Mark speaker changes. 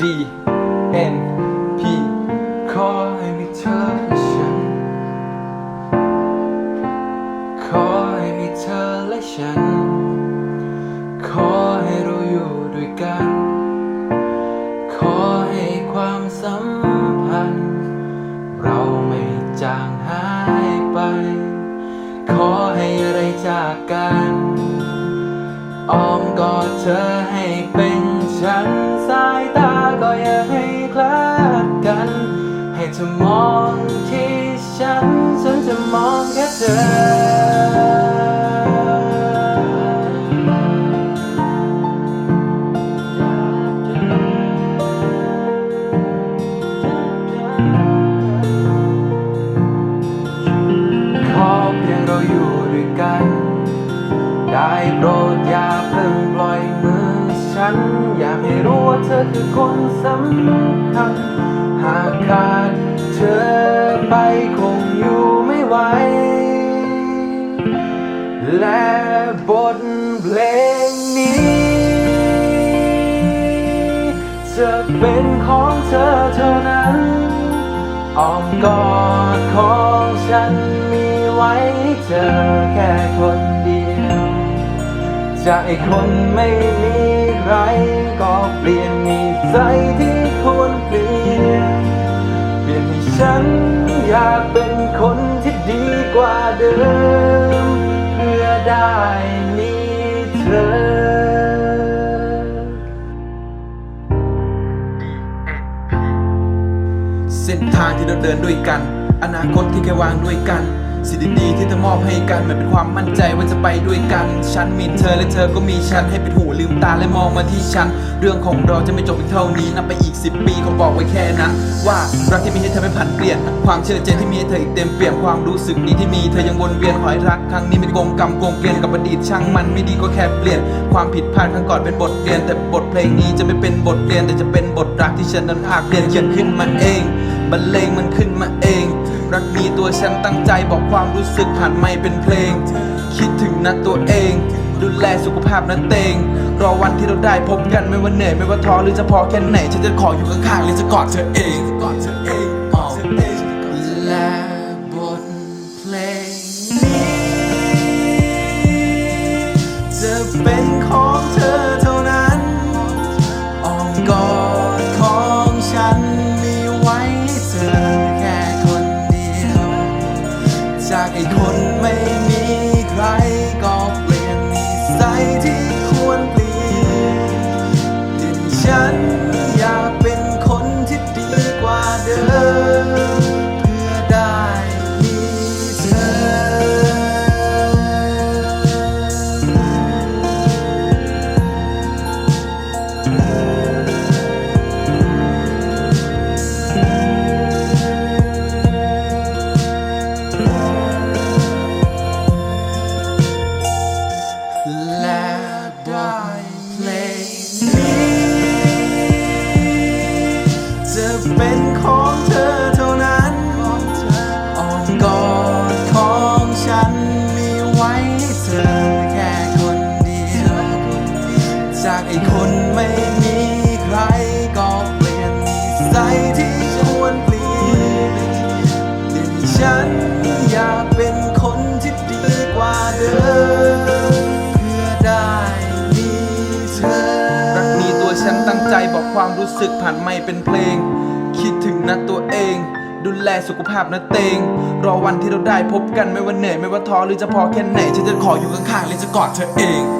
Speaker 1: D N P ขอให้มีเธอและฉัน ขอให้มีเธอและฉัน ขอให้เราอยู่ด้วยกัน ขอให้ความสัมพันธ์ เราไม่จางหายไป ขอให้อะไรจากกัน อ้อมกอดเธอให้เป็นฉัน ให้เธอมองที่ฉัน ฉันจะมองแค่เธอ ขอเพียงเราอยู่ด้วยกัน ได้โปรดอย่าเพิ่งปล่อย ฉัน อยากให้รู้ว่าเธอคือคนสำคัญ หากขาดเธอไปคงอยู่ไม่ไหว และบทเพลงนี้จะเป็นของเธอเท่านั้นอ้อมกอดของฉันมีไว้เธอแค่คนเดียว จากไอ้คนไม่มี ใครก็เปลี่ยนนิสัยที่ควรเปลี่ยน เปลี่ยนให้ฉันอยากเป็นคนที่ดีกว่าเดิม เพื่อได้มีเธอ
Speaker 2: เส้นทางที่เราเดินด้วยกัน อนาคตที่แค่วางด้วยกัน สิ่งดีๆที่เธอมอบให้กันมันเป็นความมั่นใจว่าจะไปด้วยกัน ฉันมีเธอและเธอก็มีฉันให้เป็นหูลืมตาและมองมาที่ฉัน เรื่องของเราจะไม่จบเพียงเท่านี้นับไปอีก 10 ปีเขาบอกไว้แค่นั้นว่ารักที่มีให้เธอไม่ผันเปลี่ยน ความเชื่อใจที่มีให้เธออีกเต็มเปี่ยมความรู้สึกดีที่มีเธอยังวนเวียนขอให้รักครั้งนี้ไม่โกงกรรมโกงเกลียนกับอดีตช่างมันไม่ดีก็แค่เปลี่ยน ความผิดพลาดครั้งก่อนเป็นบทเรียน แต่บทเพลงนี้จะไม่เป็นบทเรียนแต่จะเป็นบทรักที่ฉันนั้นภาคเรียนเขียนขึ้นมาเองบรรเลงมันขึ้นมาเอง รักนี้ตัวฉันตั้งใจบอกความรู้สึกผ่านไม่เป็นเพลง คิดถึงนะตัวเอง ดูแลสุขภาพนะเตง รอวันที่เราได้พบกันไม่ว่าเหนื่อยไม่ว่าท้อหรือจะพอแค่ไหน ฉันจะขออยู่ข้างๆหรือจะกอดเธอเองกอดเธอเองอ๋อและบทเพลงนี้จะเป็นของเธอ คนไม่มีใครก็เปลี่ยนนิสัยที่ควรเปลี่ยนเปลี่ยนฉัน ไว้เธอแค่คนเดียว จากไอ้คนไม่มีใครก็เปลี่ยนนิสัยที่ควรเปลี่ยนเปลี่นฉันอยากเป็นคนที่ดีกว่าเดิมเพื่อได้มีเธอ รักนีตัวฉันตั้งใจบอกความรู้สึกผ่านไม่เป็นเพลง คิดถึงนะตัวเอง ดูแลสุขภาพนะเตง รอวันที่เราได้พบกันไม่ว่าเหนื่อยไม่ว่าท้อหรือจะพอแค่ไหนฉันจะขออยู่ข้างๆและจะกอดเธอเอง